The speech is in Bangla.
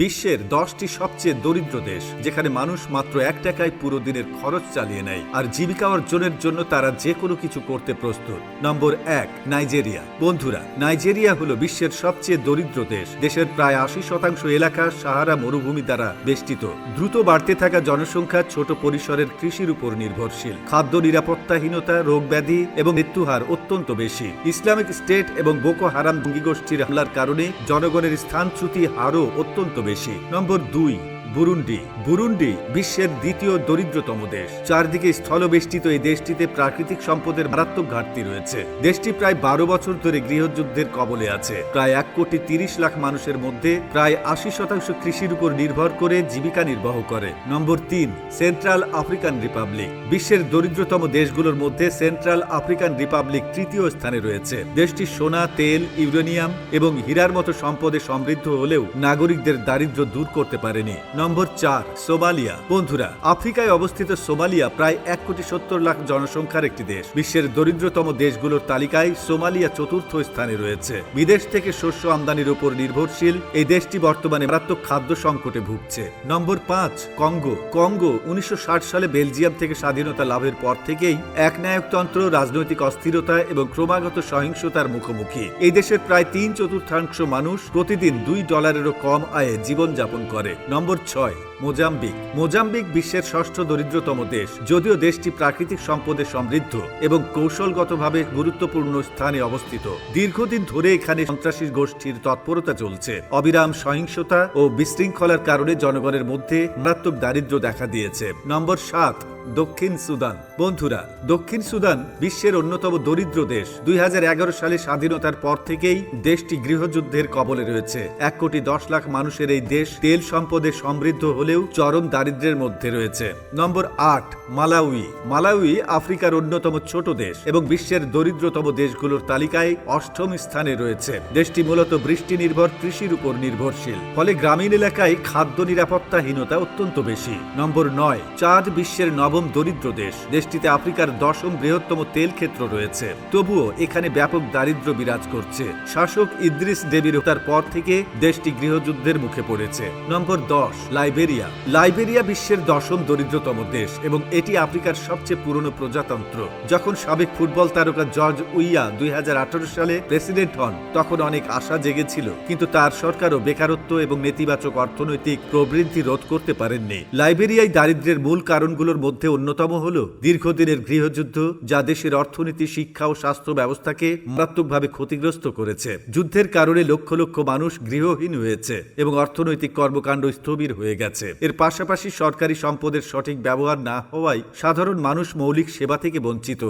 বিশ্বের দশটি সবচেয়ে দরিদ্র দেশ, যেখানে মানুষ মাত্র এক টাকায় পুরো দিনের খরচ চালিয়ে নেয়, আর জীবিকা অর্জনের জন্য তারা যে কোনো কিছু করতে প্রস্তুত। নম্বর এক, নাইজেরিয়া। বন্ধুরা, নাইজেরিয়া হলো বিশ্বের সবচেয়ে দরিদ্র দেশ। দেশের প্রায় আশি শতাংশ এলাকা সাহারা মরুভূমি দ্বারা বেষ্টিত। দ্রুত বাড়তে থাকা জনসংখ্যা ছোট পরিসরের কৃষির উপর নির্ভরশীল। খাদ্য নিরাপত্তাহীনতা, রোগ ব্যাধি এবং মৃত্যুহার অত্যন্ত বেশি। ইসলামিক স্টেট এবং বোকো হারাম জঙ্গি গোষ্ঠীর হামলার কারণে জনগণের স্থানচ্যুতি হারও অত্যন্ত বেশি। নম্বর দুই বুরুন্ডি। বুরুন্ডি বিশ্বের দ্বিতীয় দরিদ্রতম দেশ। চারদিকে স্থলবেষ্টিত এই দেশটিতে প্রাকৃতিক সম্পদের মারাত্মক ঘাটতি রয়েছে। দেশটি প্রায় বারো বছর ধরে গৃহযুদ্ধের কবলে আছে। প্রায় এক কোটি তিরিশ লাখ মানুষের মধ্যে প্রায় আশি শতাংশ কৃষির উপর নির্ভর করে জীবিকা নির্বাহ করে। নম্বর তিন, সেন্ট্রাল আফ্রিকান রিপাবলিক। বিশ্বের দরিদ্রতম দেশগুলোর মধ্যে সেন্ট্রাল আফ্রিকান রিপাবলিক তৃতীয় স্থানে রয়েছে। দেশটি সোনা, তেল, ইউরেনিয়াম এবং হীরার মতো সম্পদে সমৃদ্ধ হলেও নাগরিকদের দারিদ্র্য দূর করতে পারেনি। নম্বর চার, সোমালিয়া। বন্ধুরা, আফ্রিকায় অবস্থিত সোমালিয়া প্রায় এক কোটি সত্তর লাখ জনসংখ্যার একটি দেশ। বিশ্বের দরিদ্রতম দেশগুলোর তালিকায় সোমালিয়া চতুর্থ স্থানে রয়েছে। বিদেশ থেকে শস্য আমদানির উপর নির্ভরশীল, এই দেশটি বর্তমানে মারাত্মক খাদ্য সংকটে ভুগছে। নম্বর পাঁচ, কঙ্গো। কঙ্গো উনিশশো ষাট সালে বেলজিয়াম থেকে স্বাধীনতা লাভের পর থেকেই একনায়কতন্ত্র রাজনৈতিক অস্থিরতা এবং ক্রমাগত সহিংসতার মুখোমুখি। এই দেশের প্রায় তিন চতুর্থাংশ মানুষ প্রতিদিন দুই ডলারেরও কম আয়ে জীবনযাপন করে। নম্বর ছয়, মোজাম্বিক। মোজাম্বিক বিশ্বের ষষ্ঠ দরিদ্রতম দেশ, যদিও দেশটি প্রাকৃতিক সম্পদে সমৃদ্ধ এবং কৌশলগতভাবে গুরুত্বপূর্ণ স্থানে অবস্থিত। দীর্ঘদিন ধরে এখানে সন্ত্রাসী গোষ্ঠীর তৎপরতা চলছে। অবিরাম সহিংসতা ও বিশৃঙ্খলার কারণে জনগণের মধ্যে মারাত্মক দারিদ্র দেখা দিয়েছে। নম্বর সাত দক্ষিণ সুদান। বন্ধুরা, দক্ষিণ সুদান বিশ্বের অন্যতম দরিদ্র দেশ। দুই সালে স্বাধীনতার পর থেকেই দেশটি গৃহযুদ্ধের কবলে রয়েছে। এক কোটি দশ লাখ মানুষের এই দেশ তেল সম্পদে সমৃদ্ধ হলেও চরম দারিদ্র্যের মধ্যে রয়েছে। নম্বর আট, মালাউই। মালাউই আফ্রিকার অন্যতম ছোট দেশ এবং বিশ্বের দরিদ্রতম দেশগুলোর তালিকায় অষ্টম স্থানে রয়েছে। দেশটি মূলত বৃষ্টি নির্ভর কৃষির উপর নির্ভরশীল। ফলে গ্রামীণ এলাকায় খাদ্য নিরাপত্তাহীনতা অত্যন্ত বেশি। নম্বর নয়, চাঁদ বিশ্বের নবম দরিদ্র দেশ। দেশটিতে আফ্রিকার দশম বৃহত্তম তেল ক্ষেত্র রয়েছে। তবুও এখানে ব্যাপক দারিদ্র্য বিরাজ করছে। শাসক ইদ্রিস দেবীর হত্যার পর থেকে দেশটি গৃহযুদ্ধের মুখে পড়েছে। নম্বর দশ, লাইবেরিয়া। লাইবেরিয়া বিশ্বের দশম দরিদ্রতম দেশ এবং এটি আফ্রিকার সবচেয়ে পুরনো প্রজাতন্ত্র। যখন সাবেক ফুটবল তারকা জর্জ উইয়া দুই হাজার আঠারো সালে প্রেসিডেন্ট হন, তখন অনেক আশা জেগেছিল। কিন্তু তার সরকারও বেকারত্ব এবং নেতিবাচক অর্থনৈতিক প্রবৃদ্ধি রোধ করতে পারেননি। লাইবেরিয়ায় দারিদ্র্যের মূল কারণগুলোর মধ্যে অন্যতম হল দীর্ঘদিনের গৃহযুদ্ধ, যা দেশের অর্থনীতি, শিক্ষা ও স্বাস্থ্য ব্যবস্থাকে মারাত্মকভাবে ক্ষতিগ্রস্ত করেছে। যুদ্ধের কারণে লক্ষ লক্ষ মানুষ গৃহহীন হয়েছে এবং অর্থনৈতিক কর্মকাণ্ড স্থবির হয়ে গেছে। এর পাশাপাশি সরকারি সম্পদের সঠিক ব্যবহার না হওয়ায় সাধারণ মানুষ মৌলিক সেবা থেকে বঞ্চিত।